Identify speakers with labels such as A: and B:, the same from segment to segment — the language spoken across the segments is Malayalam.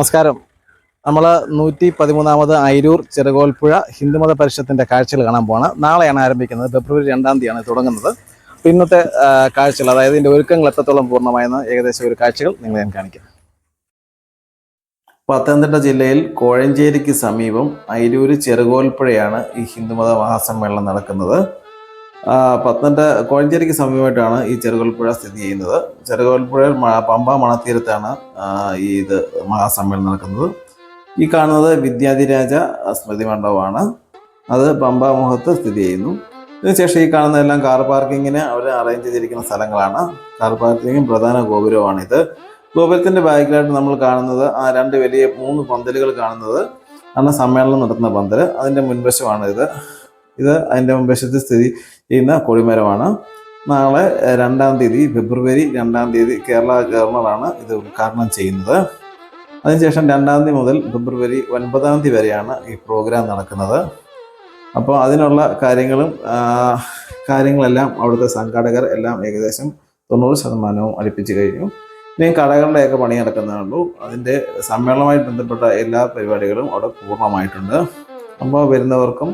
A: നമസ്കാരം. നമ്മൾ നൂറ്റി പതിമൂന്നാമത് അയിരൂർ ചെറുകോൽപ്പുഴ ഹിന്ദുമത പരിഷത്തിന്റെ കാഴ്ചകൾ കാണാൻ പോകണം നാളെയാണ് ആരംഭിക്കുന്നത്. ഫെബ്രുവരി രണ്ടാം തീയതിയാണ് തുടങ്ങുന്നത്. ഇന്നത്തെ കാഴ്ചകൾ അതായത് ഇതിന്റെ ഒരുക്കങ്ങൾ എത്രത്തോളം പൂർണമായെന്ന് ഏകദേശം ഒരു കാഴ്ചകൾ നിങ്ങൾ ഞാൻ കാണിക്കാം. പത്തനംതിട്ട ജില്ലയിൽ കോഴഞ്ചേരിക്ക് സമീപം അയിരൂർ ചെറുകോൽപ്പുഴയാണ് ഈ ഹിന്ദുമത മഹാസമ്മേളനം നടക്കുന്നത്. പത്തനംതിട്ട കോഴഞ്ചേരിക്ക് സമീപമായിട്ടാണ് ഈ ചെറുകോൽപ്പുഴ സ്ഥിതി ചെയ്യുന്നത്. ചെറുകോൽപ്പുഴ പമ്പ മണത്തീരത്താണ് ഈ ഇത് മഹാസമ്മേളനം നടക്കുന്നത്. ഈ കാണുന്നത് വിദ്യാധിരാജ സ്മൃതി മണ്ഡപമാണ്. അത് പമ്പ മുഖത്ത് സ്ഥിതി ചെയ്യുന്നു. ഇതിനുശേഷം ഈ കാണുന്നതെല്ലാം കാർ പാർക്കിങ്ങിന് അവർ അറേഞ്ച് ചെയ്തിരിക്കുന്ന സ്ഥലങ്ങളാണ്. കാർ പാർക്കിങ്ങും പ്രധാന ഗോപുരമാണിത് ഗോപുരത്തിന്റെ ബാക്കിലായിട്ട് നമ്മൾ കാണുന്നത് ആ രണ്ട് വലിയ മൂന്ന് പന്തലുകൾ കാണുന്നത്. ആണ് സമ്മേളനം നടത്തുന്ന പന്തൽ അതിന്റെ മുൻവശമാണ് ഇത് അതിന്റെ മുൻവശത്ത് സ്ഥിതി ചെയ്യുന്ന കൊടിമരമാണ്. നാളെ രണ്ടാം തീയതി ഫെബ്രുവരി രണ്ടാം തീയതി കേരള ഗവർണറാണ് ഇത് ഉദ്ഘാടനം ചെയ്യുന്നത്. അതിനുശേഷം രണ്ടാം തീയതി മുതൽ ഫെബ്രുവരി ഒൻപതാം തീയതി വരെയാണ് ഈ പ്രോഗ്രാം നടക്കുന്നത്. അപ്പോൾ അതിനുള്ള കാര്യങ്ങളും കാര്യങ്ങളെല്ലാം അവിടുത്തെ സംഘാടകർ എല്ലാം ഏകദേശം തൊണ്ണൂറ് ശതമാനവും അടുപ്പിച്ച് കഴിഞ്ഞു. ഇനി കടകളുടെയൊക്കെ പണി നടക്കുന്നേ ഉള്ളൂ അതിന്റെ സമ്മേളനവുമായി ബന്ധപ്പെട്ട എല്ലാ പരിപാടികളും അവിടെ പൂർണമായിട്ടുണ്ട്. അപ്പോൾ വരുന്നവർക്കും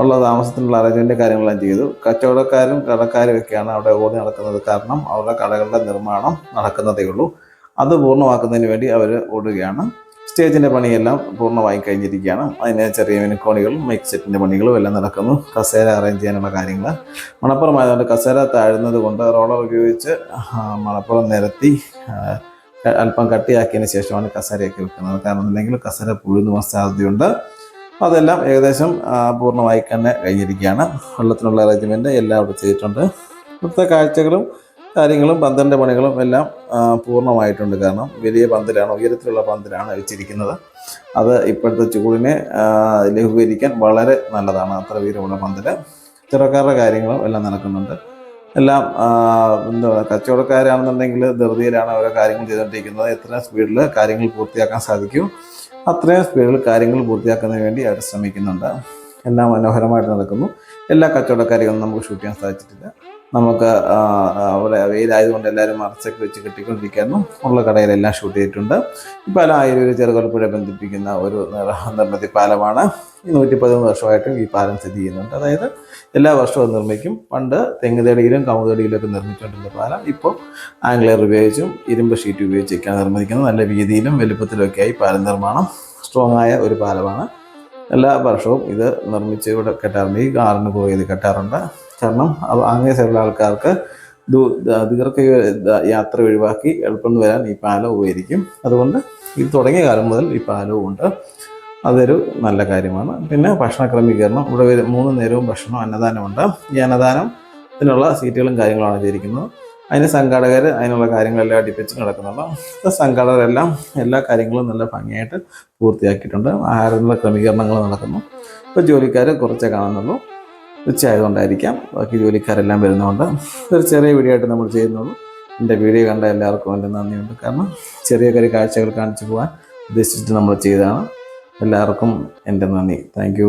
A: ഉള്ള താമസത്തിനുള്ള അറേഞ്ച്മെന്റ് കാര്യങ്ങളെല്ലാം ചെയ്തു. കച്ചവടക്കാരും കടക്കാരും ഒക്കെയാണ് അവിടെ ഓടി നടക്കുന്നത്. കാരണം അവരുടെ കടകളുടെ നിർമ്മാണം നടക്കുന്നതേ ഉള്ളൂ. അത് പൂർണമാക്കുന്നതിന് വേണ്ടി അവർ ഓടുകയാണ്. സ്റ്റേജിന്റെ പണിയെല്ലാം പൂർണമായി കഴിഞ്ഞിരിക്കുകയാണ്. അതിന് ചെറിയ മിനിക്കോണികളും മൈക്ക് സെറ്റിന്റെ പണികളും എല്ലാം നടക്കുന്നു. കസേര അറേഞ്ച് ചെയ്യാനുള്ള കാര്യങ്ങൾ. മണപ്പുറമായതുകൊണ്ട് കസേര താഴുന്നത് കൊണ്ട് റോളർ ഉപയോഗിച്ച് മണപ്പുറം നിരത്തി അല്പം കട്ടിയാക്കിയതിന് ശേഷമാണ് കസേരയൊക്കെ വെക്കുന്നത്. കാരണം എന്തെങ്കിലും കസേര പുഴുന്നു സാധ്യതയുണ്ട്. അതെല്ലാം ഏകദേശം പൂർണമായി തന്നെ കഴിഞ്ഞിരിക്കുകയാണ്. വെള്ളത്തിനുള്ള അറേഞ്ച്മെന്റ് എല്ലാം അവിടെ ചെയ്തിട്ടുണ്ട്. ഇവിടുത്തെ കാഴ്ചകളും കാര്യങ്ങളും പന്തലിന്റെ പണികളും എല്ലാം പൂർണമായിട്ടുണ്ട്. കാരണം വലിയ പന്തലാണ് ഉയരത്തിലുള്ള പന്തലാണ് വെച്ചിരിക്കുന്നത്. അത് ഇപ്പോഴത്തെ ചൂടിനെ ലഘൂകരിക്കാൻ വളരെ നല്ലതാണ്. അത്ര ഉയരമുള്ള പന്തൽ ചെറുക്കാരുടെ കാര്യങ്ങളും എല്ലാം നടക്കുന്നുണ്ട്. എല്ലാം എന്താ കച്ചവടക്കാരാണെന്നുണ്ടെങ്കിൽ ധൃതിയിലാണ് ഓരോ കാര്യങ്ങൾ ചെയ്തുകൊണ്ടിരിക്കുന്നത്. എത്ര സ്പീഡിൽ കാര്യങ്ങൾ പൂർത്തിയാക്കാൻ സാധിക്കും. അത്രയും സ്പീഡിൽ കാര്യങ്ങൾ പൂർത്തിയാക്കുന്നതിന് വേണ്ടി അവർ ശ്രമിക്കുന്നുണ്ട്. എല്ലാം മനോഹരമായിട്ട് നടക്കുന്നു. എല്ലാ കച്ചവടക്കാരികളും നമുക്ക് ഷൂട്ട് ചെയ്യാൻ സാധിച്ചിട്ടില്ല. നമുക്ക് അവിടെ വെയിലായതുകൊണ്ട് എല്ലാവരും മറച്ചൊക്കെ വെച്ച് കെട്ടിക്കൊണ്ടിരിക്കുന്നു. ഉള്ള കടയിലെല്ലാം ഷൂട്ട് ചെയ്തിട്ടുണ്ട്. ഈ പാലം ആയിരം ചെറുകൽപ്പുഴ ബന്ധിപ്പിക്കുന്ന ഒരു നിർ- നിർമ്മിതി പാലമാണ്. ഈ നൂറ്റി പതിമൂന്ന് വർഷമായിട്ടും ഈ പാലം സ്ഥിതി ചെയ്യുന്നുണ്ട്. അതായത് എല്ലാ വർഷവും നിർമ്മിക്കും. പണ്ട് തെങ്ങുതടിയിലും കമുതടിയിലും ഒക്കെ നിർമ്മിച്ചുകൊണ്ടിരുന്ന പാലം ഇപ്പോൾ ആംഗ്ലർ ഉപയോഗിച്ചും ഇരുമ്പ് ഷീറ്റ് ഉപയോഗിച്ചൊക്കെയാണ് നിർമ്മിക്കുന്നത്. നല്ല വീതിയിലും വലുപ്പത്തിലും ഒക്കെയായി പാലം നിർമ്മാണം സ്ട്രോങ് ആയ ഒരു പാലമാണ്. എല്ലാ വർഷവും ഇത് നിർമ്മിച്ച് ഇവിടെ കെട്ടാറുണ്ട് ഈ കാറിന് പോയി ഇത് കെട്ടാറുണ്ട് കാരണം അങ്ങനെ അങ്ങേ സൈഡിലുള്ള ആൾക്കാർക്ക് ദീർഘ യാത്ര ഒഴിവാക്കി എളുപ്പം വരാൻ ഈ പാലം ഉപകരിക്കും. അതുകൊണ്ട് ഇത് തുടങ്ങിയ കാലം മുതൽ ഈ പാലവും ഉണ്ട്. അതൊരു നല്ല കാര്യമാണ്. പിന്നെ ഭക്ഷണ ക്രമീകരണം. ഇവിടെ മൂന്ന് നേരവും ഭക്ഷണം അന്നദാനമുണ്ട്. ഈ അന്നദാനം ഇതിനുള്ള സീറ്റുകളും കാര്യങ്ങളാണ് ചെയ്തിരിക്കുന്നത്. അതിന് സംഘാടകർ അതിനുള്ള കാര്യങ്ങളെല്ലാം അടിപ്പിച്ച് നടക്കുന്നുണ്ട്. സംഘാടകരെല്ലാം എല്ലാ കാര്യങ്ങളും നല്ല ഭംഗിയായിട്ട് പൂർത്തിയാക്കിയിട്ടുണ്ട്. ആഹാരത്തിനുള്ള ക്രമീകരണങ്ങൾ നടക്കുന്നു. ഇപ്പോൾ ജോലിക്കാർ കുറച്ചേ കാണുന്നുള്ളൂ. ഉച്ചയായതുകൊണ്ടായിരിക്കാം. ബാക്കി ജോലിക്കാരെല്ലാം വരുന്നതുകൊണ്ട് ഒരു ചെറിയ വീഡിയോ ആയിട്ട് നമ്മൾ ചെയ്യുന്നുള്ളൂ. എന്റെ വീഡിയോ കണ്ട എല്ലാവർക്കും എന്റെ നന്ദിയുണ്ട്. കാരണം ചെറിയ ചെറിയ കാഴ്ചകൾ കാണിച്ചു പോകാൻ ഉദ്ദേശിച്ചിട്ട് നമ്മൾ ചെയ്തതാണ്. എല്ലാവർക്കും എന്റെ നന്ദി. താങ്ക്